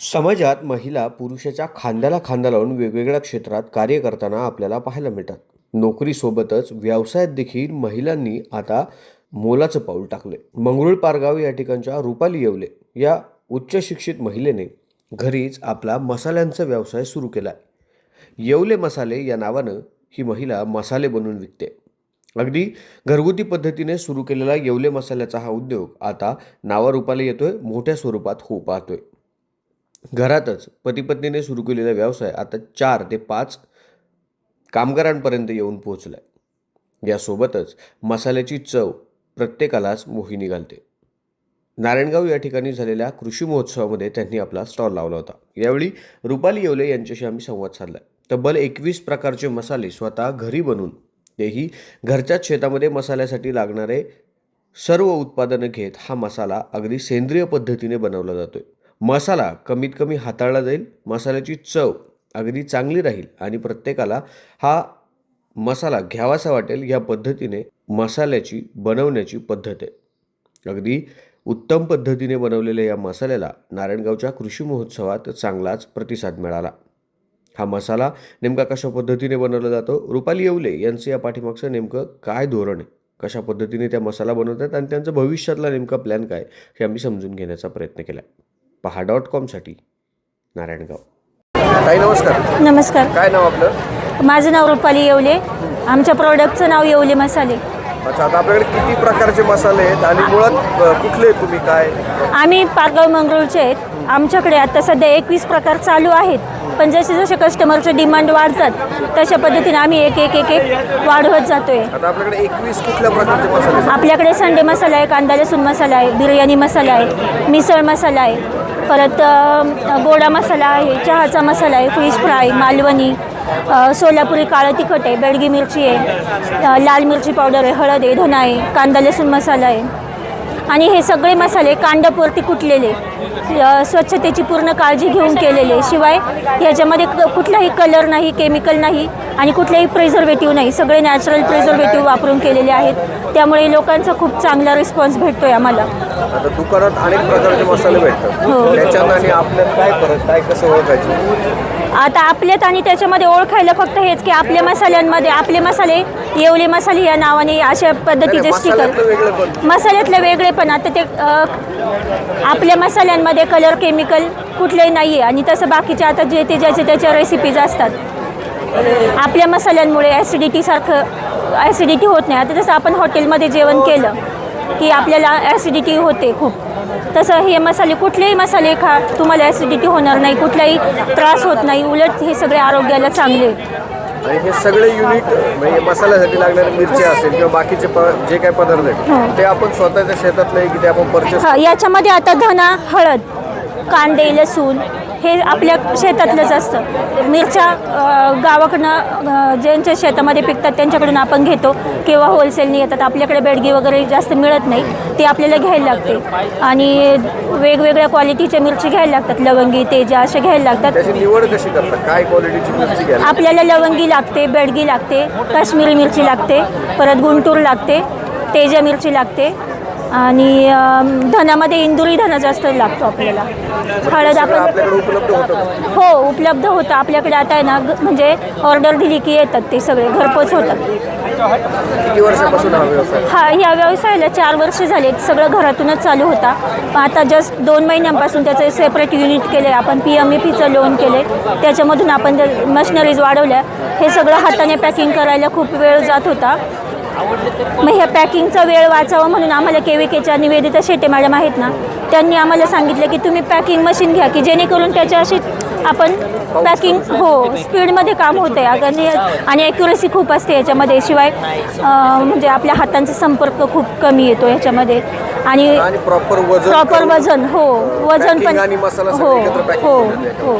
समाजात महिला पुरुषाच्या खांद्याला खांदा लावून वेगवेगळ्या क्षेत्रात कार्य करताना आपल्याला पाहायला मिळतात. नोकरीसोबतच व्यवसायात देखील महिलांनी आता मोलाचं पाऊल टाकले मंगरुळ पारगाव या ठिकाणच्या रुपाली येवले या उच्च शिक्षित महिलेने घरीच आपला मसाल्यांचा व्यवसाय सुरू केला आहे येवले मसाले या नावानं ही महिला मसाले बनवून विकते. अगदी घरगुती पद्धतीने सुरू केलेला येवले मसाल्याचा हा उद्योग आता नावारूपाला येतोय मोठ्या स्वरूपात होऊ पाहतोय. घरातच पतीपत्नीने सुरू केलेला व्यवसाय आता चार ते पाच कामगारांपर्यंत येऊन पोहोचलाय. यासोबतच मसाल्याची चव प्रत्येकालाच मोहिनी घालते. नारायणगाव या ठिकाणी झालेल्या कृषी महोत्सवामध्ये त्यांनी आपला स्टॉल लावला होता. यावेळी रुपाली येवले यांच्याशी आम्ही संवाद साधला तब्बल एकवीस प्रकारचे मसाले स्वतः घरी बनवून तेही घरच्याच शेतामध्ये मसाल्यासाठी लागणारे सर्व उत्पादनं घेत हा मसाला अगदी सेंद्रिय पद्धतीने बनवला जातोय. मसाला कमीत कमी हाताळला जाईल. मसाल्याची चव अगदी चांगली राहील आणि प्रत्येकाला हा मसाला घ्यावासा वाटेल या पद्धतीने मसाल्याची बनवण्याची पद्धत आहे. अगदी उत्तम पद्धतीने बनवलेल्या या मसाल्याला नारायणगावच्या कृषी महोत्सवात चांगलाच प्रतिसाद मिळाला. हा मसाला नेमका कशा पद्धतीने बनवला जातो? रुपाली येवले यांचं या पाठीमागचं नेमकं काय धोरण आहे? कशा पद्धतीने त्या मसाला बनवतात आणि त्यांचं भविष्यातला नेमका प्लॅन काय हे आम्ही समजून घेण्याचा प्रयत्न केला. पहा डॉट कॉमसाठी नारायणगाव. ताई नमस्कार. नमस्कार. काय नाव आपलं? माझं नाव रुपाली येवले. आमच्या प्रोडक्टचं नाव येवले मसाले. अच्छा आता आपल्याकडे किती प्रकारचे मसाले आहेत आणि मुळात कुठले तुम्ही? काय? आम्ही पारगाव मंगरूळचे आहेत. आमच्याकडे आता सध्या एकवीस प्रकार चालू आहेत. पण जसे जसे कस्टमरचे डिमांड वाढतात तशा पद्धतीने आम्ही एक एक एक एक वाढवत जातोय. आता आपल्याकडे एकवीस कुठल्या प्रकारचे मसाले? आपल्याकडे संडे मसाला आहे कांदा लसूण मसाला आहे बिर्याणी मसाला आहे मिसळ मसाला आहे. परत गोडा मसाला आहे चहाचा मसाला आहे फिश फ्राय मालवणी सोलापुरी काळं तिखट आहे बेडगी मिरची आहे लाल मिरची पावडर आहे हळद आहे धना आहे कांदा लसूण मसाला आहे. आणि हे सगळे मसाले कांडपवरती कुटलेले स्वच्छतेची पूर्ण काळजी घेऊन केलेले. शिवाय ह्याच्यामध्ये क- कुठलाही कलर नाही केमिकल नाही आणि कुठलाही प्रिझर्वेटिव्ह नाही. सगळे नॅचरल प्रिझर्वेटिव्ह वापरून केलेले आहेत. त्यामुळे लोकांचा खूप चांगला रिस्पॉन्स भेटतो आहे आम्हाला. आता दुकानात अनेक प्रकारचे मसाले भेटतात. हो. त्याच्यात आणि आपल्यात काय फरक काय कसं ओळखायचं? आता आपल्यात आणि त्याच्यामध्ये ओळखायला फक्त हेच की आपल्या मसाल्यांमध्ये आपले मसाले येवले मसाले या नावाने अशा पद्धतीचे मसाल्यातलं स्टिकर वेगळं पण. मसाल्यातले वेगळे पण. आता ते अ, आपल्या मसाल्यांमध्ये कलर केमिकल कुठलेही नाही आहे आणि तसं बाकीचे आता जे ते ज्याचे त्याच्या रेसिपीज असतात. आपल्या मसाल्यांमुळे ॲसिडिटीसारखं ॲसिडिटी होत नाही. आता जसं आपण हॉटेलमध्ये जेवण केलं की आपल्याला ॲसिडिटी होते खूप तसं हे मसाले कुठलेही मसाले खा तुम्हाला ॲसिडिटी होणार नाही कुठलाही त्रास होत नाही उलट हे सगळे आरोग्याला चांगले आहेत. आणि हे सगळे युनिट म्हणजे मसाल्यासाठी लागणारे मिरची असेल किंवा बाकीचे प- जे काही पदार्थ हो. आहेत ते आपण स्वतःच्या शेतातले की ते आपण परचेस हा याच्यामध्ये आता धना हळद कांदे लसूण हे आपल्या शेतातलंच असतं. मिरच्या गावाकडनं ज्यांच्या शेतामध्ये पिकतात त्यांच्याकडून आपण घेतो किंवा होलसेलने येतात. आपल्याकडे बेडगी वगैरे जास्त मिळत नाही ते आपल्याला घ्यायला लागते. आणि वेगवेगळ्या क्वालिटीच्या मिरची घ्यायला लागतात. लवंगी तेजा असे घ्यायला लागतात. निवड कशी करतात? काय क्वालिटीची मिरची घ्यायला आपल्याला लवंगी लागते बेडगी लागते काश्मीरी मिरची लागते परत गुंटूर लागते तेजा मिरची लागते. आणि धनामध्ये इंदुरी धना जास्त लागतो आपल्याला. हळद सगळं आपण आपल्याकडे उपलब्ध होतं. का? हो उपलब्ध होतं. आपल्याकडे आता आहे ना ग- म्हणजे ऑर्डर दिली की येतात ते सगळे घरपोच होतात किती वर्षापासून हा व्यवसाय? हा ह्या व्यवसायाला चार वर्ष झालेत. सगळं घरातूनच चालू होता. पण आता जस्ट दोन महिन्यांपासून त्याचं सेपरेट युनिट केलं आपण पी एम ई पीचं लोन केलं त्याच्यामधून आपण मशिनरीज वाढवल्या हे सगळं हाताने पॅकिंग करायला खूप वेळ जात होता. मग ह्या पॅकिंगचा वेळ वाचावा म्हणून आम्हाला के व्ही केच्या निवेदिता शेटे मॅडम आहेत ना त्यांनी आम्हाला सांगितलं की तुम्ही पॅकिंग मशीन घ्या की जेणेकरून त्याच्या अशी आपण पॅकिंग हो स्पीडमध्ये काम होतं आहे आणि आणि ॲक्युरेसी खूप असते याच्यामध्ये. शिवाय म्हणजे आपल्या हातांचा संपर्क खूप कमी येतो याच्यामध्ये. आणि आणि प्रॉपर वजन प्रॉपर करून वजन हो वजन पण आणि मसाला सगळं हो हो हो.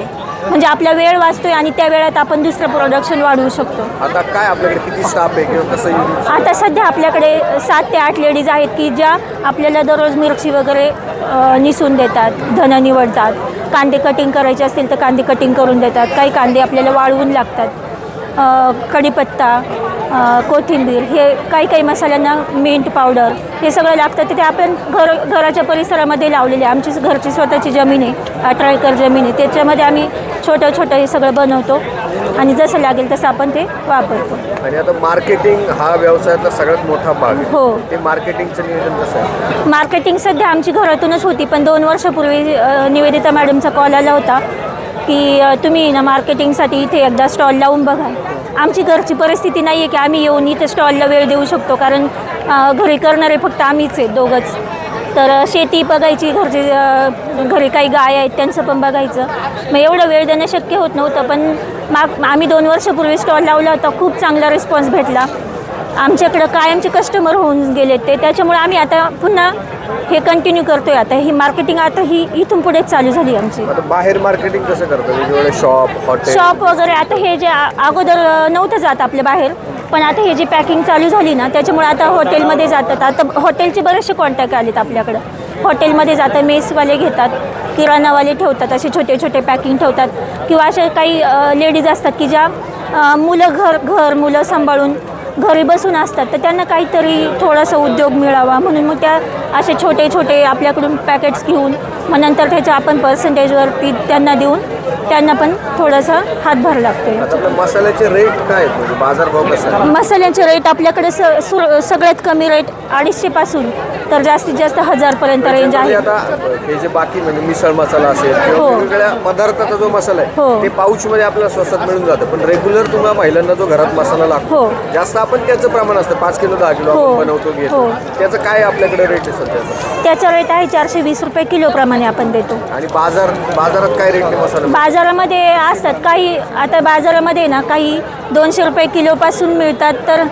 म्हणजे आपला वेळ वाचतोय आणि त्या वेळात आपण दुसरं प्रोडक्शन वाढवू शकतो. आता काय आपल्याकडे किती स्टाफ आहे किंवा कसं आता सध्या आपल्याकडे सात ते आठ लेडीज आहेत की ज्या आपल्याला दररोज मिरची वगैरे अ, निसून देतात धन निवडतात. कांदे कटिंग करायचे असतील तर कांदे कटिंग करून देतात. काही कांदे आपल्याला वाळवून लागतात. अ, कढीपत्ता कोथिंबीर हे काही काही मसाल्यांना मिंट पावडर हे सगळं लागतं. ते ते आपण घर घराच्या परिसरामध्ये लावलेले. आमची घरची स्वतःची जमीन आहे. अठरा एकर जमीन आहे. त्याच्यामध्ये आम्ही छोटं छोटं हे सगळं बनवतो. आणि जसं लागेल तसं आपण ते वापरतो. आणि आता मार्केटिंग हा व्यवसायाचा सगळ्यात मोठा भाग हो. ते मार्केटिंगचं नियोजन कसं आहे? मार्केटिंग सध्या आमची घरातूनच होती पण दोन वर्षापूर्वी निवेदिता मॅडमचा कॉल आला होता की तुम्ही ना मार्केटिंगसाठी इथे एकदा स्टॉल लावून बघा. आमची घरची परिस्थिती नाही आहे की आम्ही येऊन इथे स्टॉलला वेळ देऊ शकतो कारण घरी करणारे फक्त आम्हीच आहेत दोघंच. तर शेती बघायची घरचे घरी काही गाय आहेत त्यांचं पण बघायचं. मग एवढं वेळ देणं शक्य होत नव्हतं पण माग आम्ही दोन वर्षापूर्वी स्टॉल लावला होता खूप चांगला रिस्पॉन्स भेटला. आमच्याकडं कायमचे कस्टमर होऊन गेले ते त्याच्यामुळे आम्ही आता पुन्हा हे कंटिन्यू करतोय. आता ही मार्केटिंग आता ही इथून पुढेच चालू झाली आमची. आता बाहेर मार्केटिंग कसं करतं वेगवेगळे शॉप हॉटेल शॉप वगैरे आता हे जे आ- अगोदर नव्हतं जात आपल्या बाहेर. पण आता हे जी पॅकिंग चालू झाली ना त्याच्यामुळे आता हॉटेलमध्ये जातात. आता हॉटेलचे बरेचसे कॉन्टॅक्ट आलेत आपल्याकडं. हॉटेलमध्ये जातात मेसवाले घेतात किराणावाले ठेवतात असे छोटे छोटे पॅकिंग ठेवतात. किंवा अशा काही लेडीज असतात की ज्या अ, मुलं घर घर मुलं सांभाळून घरी बसून असतात तर त्यांना काहीतरी थोडासा उद्योग मिळावा म्हणून मग त्या असे छोटे छोटे आपल्याकडून पॅकेट्स घेऊन मग नंतर त्याच्या आपण पर्सेंटेजवरती त्यांना देऊन त्यांना पण थोडासा हातभार लागतो मसाल्याचे रेट काय म्हणजे बाजारभाव कसा मसाल्याचे रेट आपल्याकडे स सगळ्यात कमी रेट अडीचशेपासून तर जास्तीत जास्त हजारपर्यंत रेंज त्याच्यामध्ये आहे आता हे जे बाकी म्हणजे मिसळ मसाला असेल किंवा हो. वेगवेगळ्या पदार्थाचा जो मसाला आहे हो. ते पाऊच मध्ये आपल्याला स्वस्तात मिळून जातं पण रेग्युलर तुम्हाला महिलांना जो घरात मसाला लागतो हो. जास्त आपण त्याचं प्रमाण असतं पाच किलो दहा किलो हो. आपण बनवतो घेतो हो. त्याचं काय आपल्याकडे रेट सध्या? त्याचा रेट आहे चारशे वीस रुपये किलोप्रमाणे आपण देतो. आणि बाजार बाजारात काय रेट मसाला? बाजारामध्ये असतात. काही आता बाजारामध्ये ना काही दोनशे रुपये किलोपासून मिळतात तर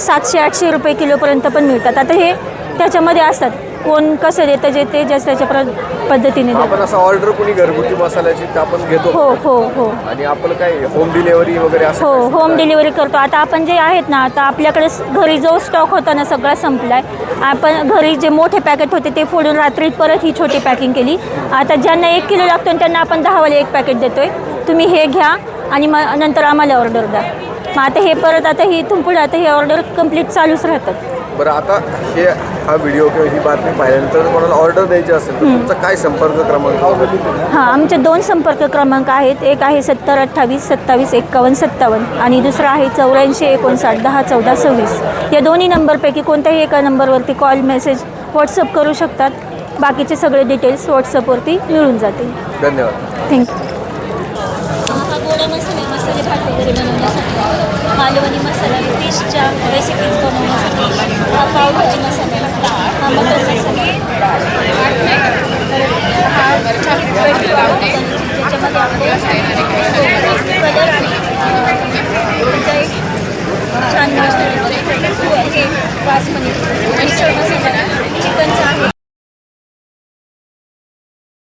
सातशे आठशे रुपये किलोपर्यंत पण मिळतात. आता हे त्याच्यामध्ये असतात. कोण कसं देतं जे ते जास्त त्याच्या प्र पद्धतीने आपण असं ऑर्डर कोणी घरगुती मसाल्याची आपण घेतो. हो हो हो. आणि आपलं काय होम डिलेव्हरी वगैरे असं हो काय? होम डिलिव्हरी करतो. आता आपण जे आहेत ना आता आपल्याकडे स- घरी जो स्टॉक होता ना सगळा संपलाय. आपण घरी जे मोठे पॅकेट होते ते फोडून रात्री परत ही छोटी पॅकिंग केली. आता ज्यांना एक किलो लागतो त्यांना आपण दहावाले एक पॅकेट देतोय. तुम्ही हे घ्या आणि मग नंतर आम्हाला ऑर्डर द्या. मग आता हे परत आता ही इथून पुढे आता हे ऑर्डर कंप्लीट चालूच राहतात. बरं आता हे हा व्हिडिओ किंवा ही बातमी पाहिल्यानंतर कोणाला ऑर्डर द्यायची असेल तर तुमचा काय संपर्क क्रमांक हां आमचे दोन संपर्क क्रमांक आहेत. एक आहे सत्तर अठ्ठावीस सत्तावीस एक्कावन्न सत्तावन्न आणि दुसरा आहे चौऱ्याऐंशी एकोणसाठ दहा चौदा सव्वीस. या दोन्ही नंबरपैकी कोणत्याही एका नंबरवरती कॉल मेसेज व्हॉट्सअप करू शकतात. बाकीचे सगळे डिटेल्स व्हॉट्सअपवरती मिळून जातील. धन्यवाद. थँक्यू मसाले मसाले भात वगैरे बनवण्यासाठी. मालवणी मसाला फिशच्या रेसिपीज बनवण्यासाठी हा पावभाजी मसाला हा मटन मसाला हा त्याच्यामध्ये छान हे बासमती मिसळ